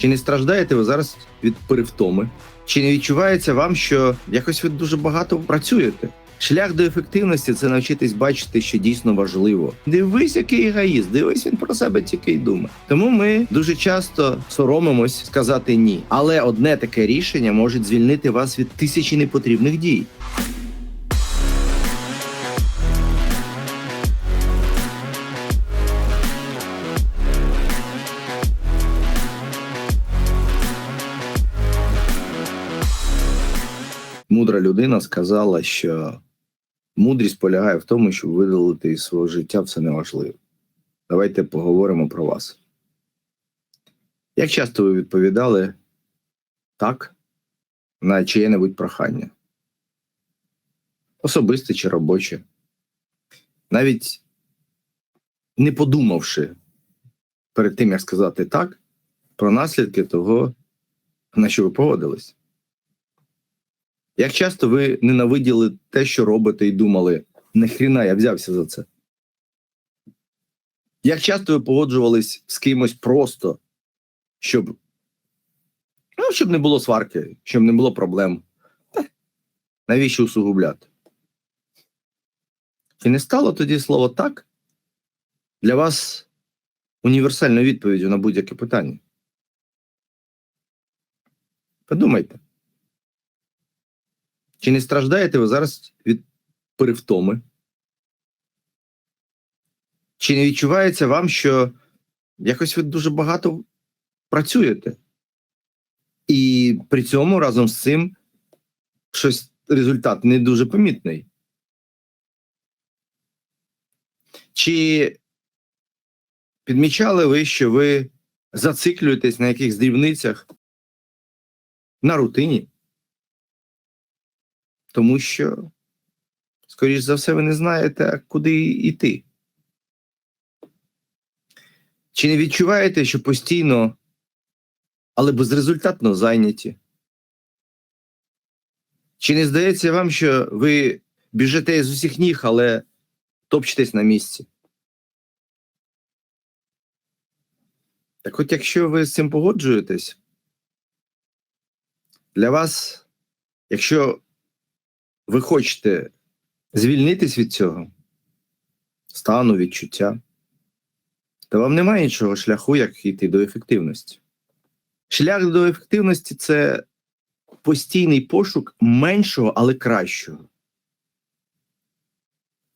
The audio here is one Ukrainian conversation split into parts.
Чи не страждаєте ви зараз від перевтоми? Чи не відчувається вам, що якось ви дуже багато працюєте? Шлях до ефективності це навчитись бачити, що дійсно важливо. Дивись, який егоїст, дивись, він про себе тільки й думає. Тому ми дуже часто соромимось сказати ні. Але одне таке рішення може звільнити вас від тисячі непотрібних дій. Мудра людина сказала, що мудрість полягає в тому, щоб видалити із свого життя все неважливе. Давайте поговоримо про вас. Як часто ви відповідали так на чиє-небудь прохання? Особисте чи робоче? Навіть не подумавши перед тим, як сказати так, про наслідки того, на що ви погодились. Як часто ви ненавиділи те, що робите, і думали, нахріна я взявся за це? Як часто ви погоджувались з кимось просто, щоб, ну, щоб не було сварки, щоб не було проблем? Навіщо усугубляти? Чи не стало тоді слово так для вас універсальною відповіддю на будь-яке питання? Подумайте. Чи не страждаєте ви зараз від перевтоми? Чи не відчувається вам, що якось ви дуже багато працюєте? І при цьому разом з цим щось результат не дуже помітний? Чи підмічали ви, що ви зациклюєтесь на якихось дрібницях на рутині? Тому що, скоріш за все, ви не знаєте, куди йти. Чи не відчуваєте, що постійно, але безрезультатно зайняті? Чи не здається вам, що ви біжите з усіх ніг, але топчетесь на місці? Так от, якщо ви з цим погоджуєтесь, для вас, якщо ви хочете звільнитись від цього стану, відчуття, то вам немає іншого шляху, як йти до ефективності. Шлях до ефективності це постійний пошук меншого, але кращого.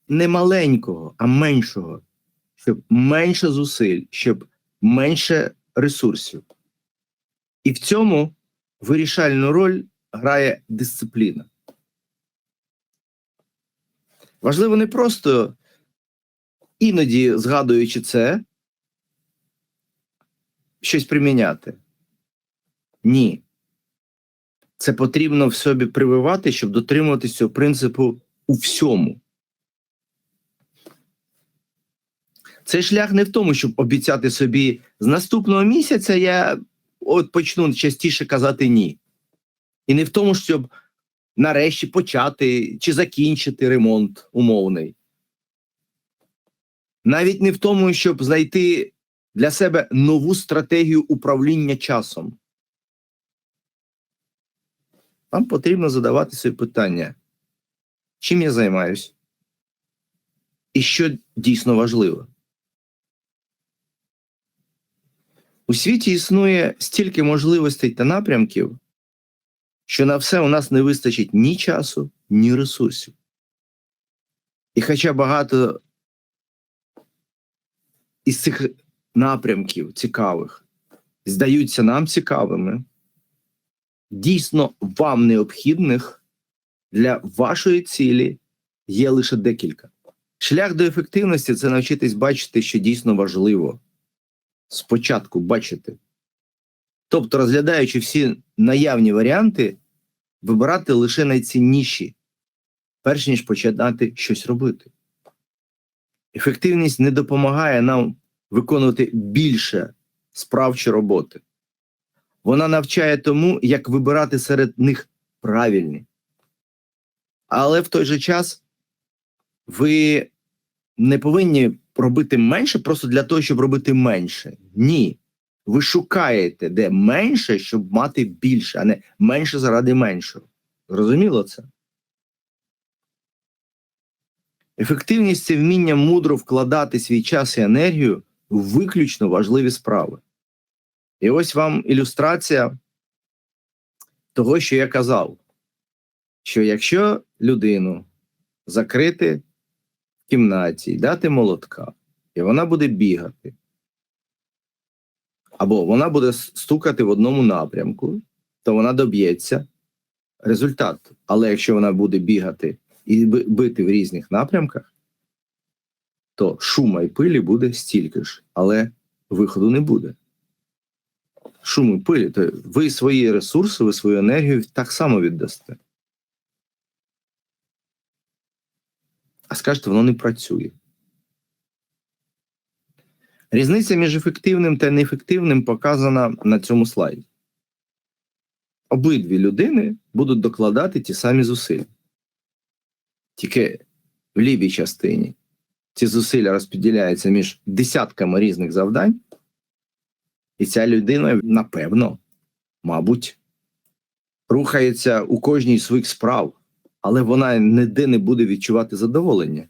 Не маленького, а меншого, щоб менше зусиль, щоб менше ресурсів. І в цьому вирішальну роль грає дисципліна. Важливо не просто іноді, згадуючи це, щось приміняти. Ні. Це потрібно в собі прививати, щоб дотримуватися цього принципу у всьому. Цей шлях не в тому, щоб обіцяти собі з наступного місяця я от почну частіше казати ні. І не в тому, щоб нарешті почати чи закінчити ремонт умовний. Навіть не в тому, щоб знайти для себе нову стратегію управління часом. Вам потрібно задавати собі питання, чим я займаюсь? І що дійсно важливо? У світі існує стільки можливостей та напрямків, що на все у нас не вистачить ні часу, ні ресурсів. І хоча багато із цих напрямків цікавих здаються нам цікавими, дійсно вам необхідних для вашої цілі є лише декілька. Шлях до ефективності це навчитись бачити, що дійсно важливо. Спочатку бачити. Тобто, розглядаючи всі наявні варіанти, вибирати лише найцінніші, перш ніж починати щось робити. Ефективність не допомагає нам виконувати більше справ чи роботи. Вона навчає тому, як вибирати серед них правильні. Але в той же час ви не повинні робити менше просто для того, щоб робити менше. Ні. Ви шукаєте де менше, щоб мати більше, а не менше заради меншого. Зрозуміло це? Ефективність це вміння мудро вкладати свій час і енергію в виключно важливі справи. І ось вам ілюстрація того, що я казав: що якщо людину закрити в кімнаті дати молотка, і вона буде бігати, або вона буде стукати в одному напрямку, то вона доб'ється результату. Але якщо вона буде бігати і бити в різних напрямках, то шума і пилі буде стільки ж, але виходу не буде. Шум і пилі, то ви свої ресурси, ви свою енергію так само віддасте. А скажете, воно не працює. Різниця між ефективним та неефективним показана на цьому слайді. Обидві людини будуть докладати ті самі зусилля. Тільки в лівій частині ці зусилля розподіляються між десятками різних завдань, і ця людина, напевно, мабуть, рухається у кожній своїх справ, але вона ніде не буде відчувати задоволення.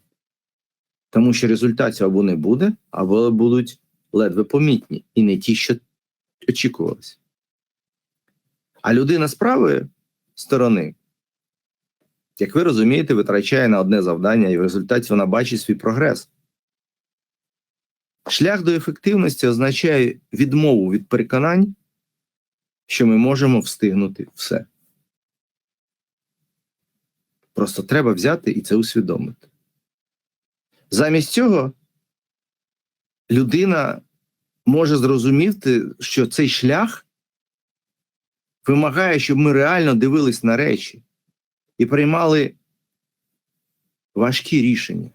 Тому що результатів або не буде, або будуть ледве помітні, і не ті, що очікувалися. А людина з правої сторони, як ви розумієте, витрачає на одне завдання, і в результаті вона бачить свій прогрес. Шлях до ефективності означає відмову від переконань, що ми можемо встигнути все. Просто треба взяти і це усвідомити. Замість цього людина може зрозуміти, що цей шлях вимагає, щоб ми реально дивились на речі і приймали важкі рішення.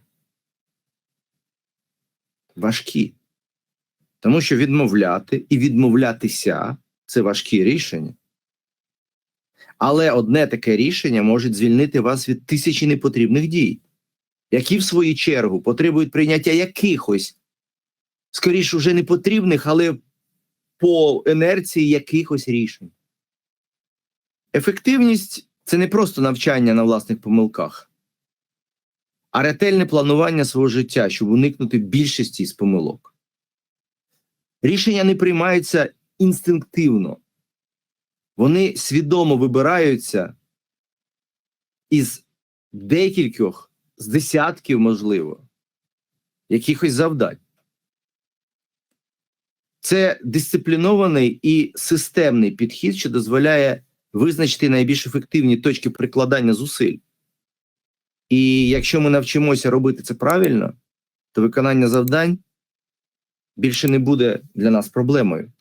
Важкі. Тому що відмовляти і відмовлятися це важкі рішення. Але одне таке рішення може звільнити вас від тисячі непотрібних дій, які, в свою чергу, потребують прийняття якихось, скоріш уже непотрібних, але по інерції якихось рішень. Ефективність це не просто навчання на власних помилках, а ретельне планування свого життя, щоб уникнути більшості з помилок. Рішення не приймаються інстинктивно, вони свідомо вибираються із декількох, з десятків, можливо, якихось завдань. Це дисциплінований і системний підхід, що дозволяє визначити найбільш ефективні точки прикладання зусиль. І якщо ми навчимося робити це правильно, то виконання завдань більше не буде для нас проблемою.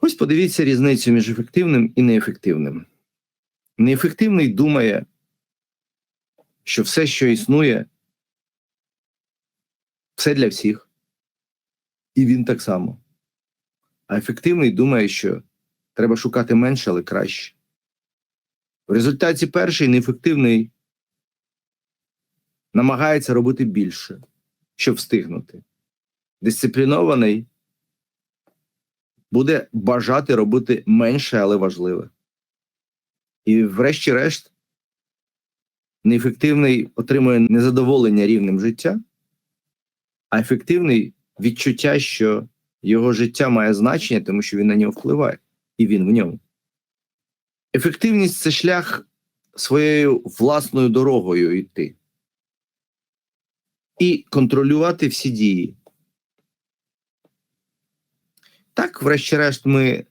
Ось подивіться різницю між ефективним і неефективним. Неефективний думає, що все, що існує, все для всіх. І він так само. А ефективний думає, що треба шукати менше, але краще. В результаті перший неефективний намагається робити більше, щоб встигнути. Дисциплінований буде бажати робити менше, але важливе. І, врешті-решт, неефективний отримує незадоволення рівнем життя, а ефективний відчуття, що його життя має значення, тому що він на нього впливає, і він в ньому. Ефективність це шлях своєю власною дорогою йти і контролювати всі дії. Так, врешті-решт, ми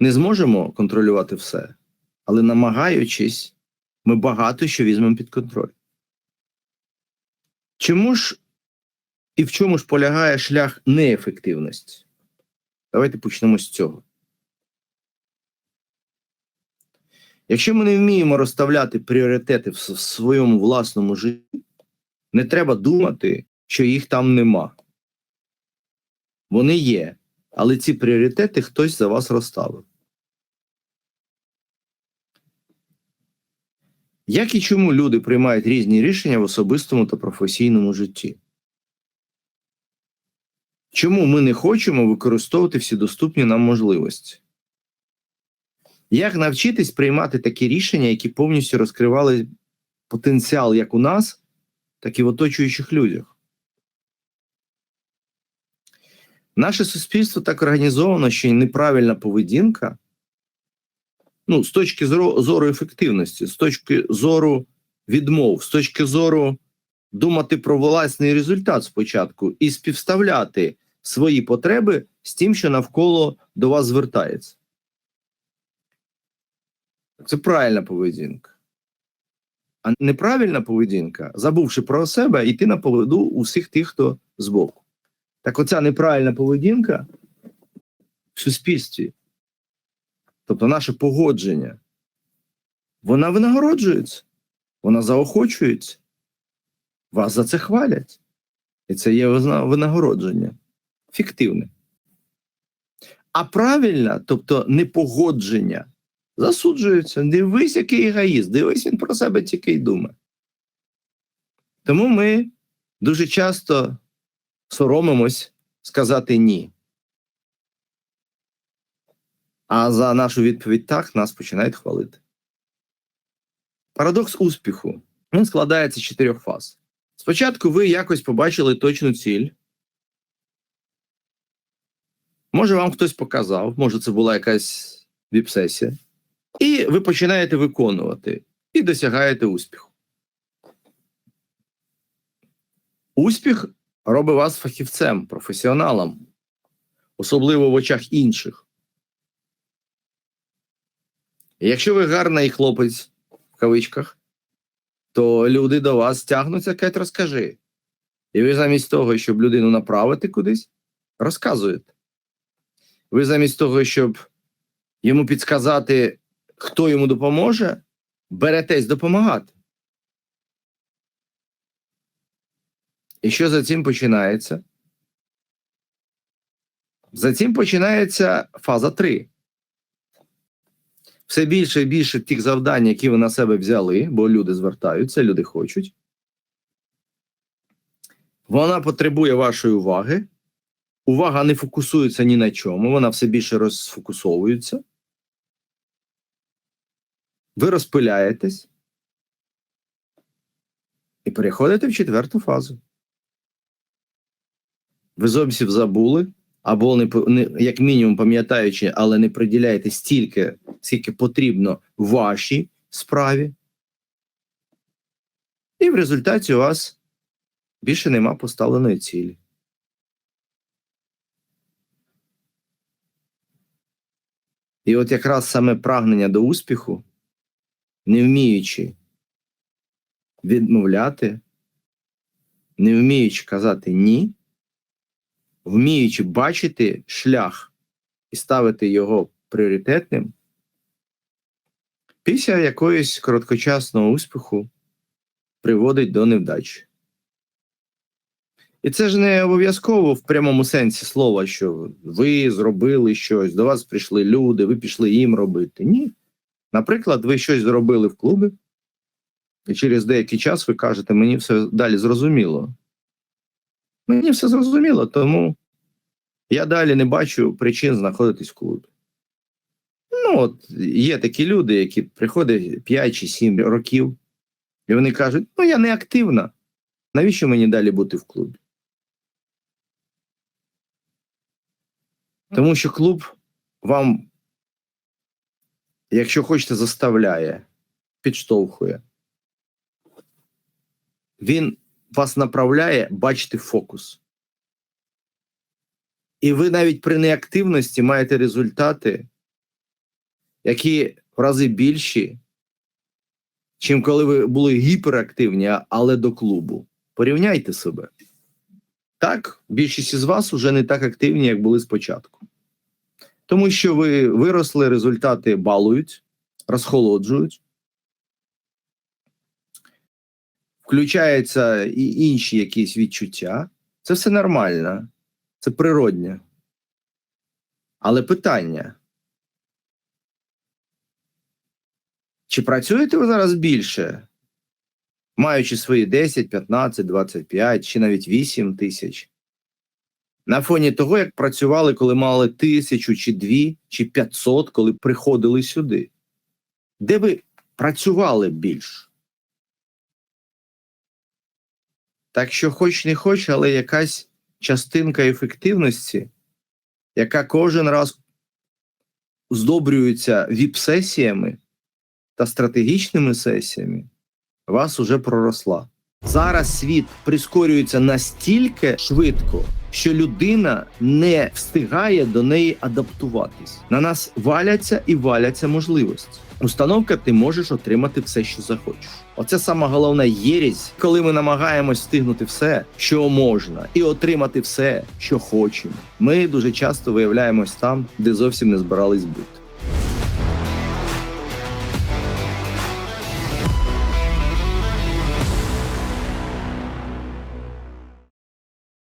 не зможемо контролювати все, але намагаючись, ми багато що візьмемо під контроль. Чому ж і в чому ж полягає шлях неефективності? Давайте почнемо з цього. Якщо ми не вміємо розставляти пріоритети в своєму власному житті, не треба думати, що їх там нема. Вони є, але ці пріоритети хтось за вас розставив. Як і чому люди приймають різні рішення в особистому та професійному житті? Чому ми не хочемо використовувати всі доступні нам можливості? Як навчитись приймати такі рішення, які повністю розкривали потенціал як у нас, так і в оточуючих людях? Наше суспільство так організовано, що неправильна поведінка, ну, з точки зору, зору ефективності, з точки зору відмов, з точки зору думати про власний результат спочатку і співставляти свої потреби з тим, що навколо до вас звертається. Це правильна поведінка. А неправильна поведінка, забувши про себе, йти на поводу у всіх тих, хто збоку. Так оця неправильна поведінка в суспільстві, тобто наше погодження, вона винагороджується, вона заохочується. Вас за це хвалять. І це є винагородження. Фіктивне. А правильна, тобто непогодження, засуджується. Дивись, який егоїст, дивись, він про себе тільки й думає. Тому ми дуже часто соромимось сказати ні. А за нашу відповідь так нас починають хвалити. Парадокс успіху. Він складається з чотирьох фаз. Спочатку ви якось побачили точну ціль. Може, вам хтось показав, може, це була якась віп-сесія. І ви починаєте виконувати і досягаєте успіху. Успіх робить вас фахівцем, професіоналом, особливо в очах інших. Якщо ви гарний хлопець в кавичках, то люди до вас тягнуться, кажуть, розкажи. І ви замість того, щоб людину направити кудись, розказуєте. Ви замість того, щоб йому підсказати, хто йому допоможе, беретесь допомагати. І що за цим починається? За цим починається фаза 3. Все більше і більше тих завдань, які ви на себе взяли, бо люди звертаються, люди хочуть. Вона потребує вашої уваги. Увага не фокусується ні на чому, вона все більше розфокусовується. Ви розпиляєтесь і переходите в четверту фазу. Ви зовсім забули, або не, не як мінімум пам'ятаючи, але не приділяєте стільки, скільки потрібно вашій справі. І в результаті у вас більше нема поставленої цілі. І от якраз саме прагнення до успіху, не вміючи відмовляти, не вміючи казати ні, вміючи бачити шлях і ставити його пріоритетним, після якоїсь короткочасного успіху приводить до невдачі. І це ж не обов'язково в прямому сенсі слова, що ви зробили щось, до вас прийшли люди, ви пішли їм робити. Ні. Наприклад, ви щось зробили в клубі, і через деякий час ви кажете, мені все далі зрозуміло. Мені все зрозуміло, тому я далі не бачу причин знаходитись в клубі. Ну, от є такі люди, які приходять 5 чи 7 років, і вони кажуть: ну, я не активна. Навіщо мені далі бути в клубі? Тому що клуб вам, якщо хочете, заставляє, підштовхує. Він вас направляє бачити фокус. І ви навіть при неактивності маєте результати, які в рази більші, чим коли ви були гіперактивні, але до клубу. Порівняйте себе. Так, більшість із вас вже не так активні, як були спочатку. Тому що ви виросли, результати балують, розхолоджують. Включаються і інші якісь відчуття. Це все нормально, це природнє. Але питання: чи працюєте ви зараз більше, маючи свої 10, 15, 25 чи навіть 8 тисяч? На фоні того, як працювали, коли мали тисячу чи дві, чи п'ятсот, коли приходили сюди. Де ви працювали більш? Так що, хоч не хоч, але якась частинка ефективності, яка кожен раз здобрюється віп-сесіями та стратегічними сесіями, вас уже проросла. Зараз світ прискорюється настільки швидко, що людина не встигає до неї адаптуватись. На нас валяться і валяться можливості. Установка ти можеш отримати все, що захочеш. Оце сама головна єрість, коли ми намагаємось встигнути все, що можна, і отримати все, що хочемо. Ми дуже часто виявляємось там, де зовсім не збирались бути.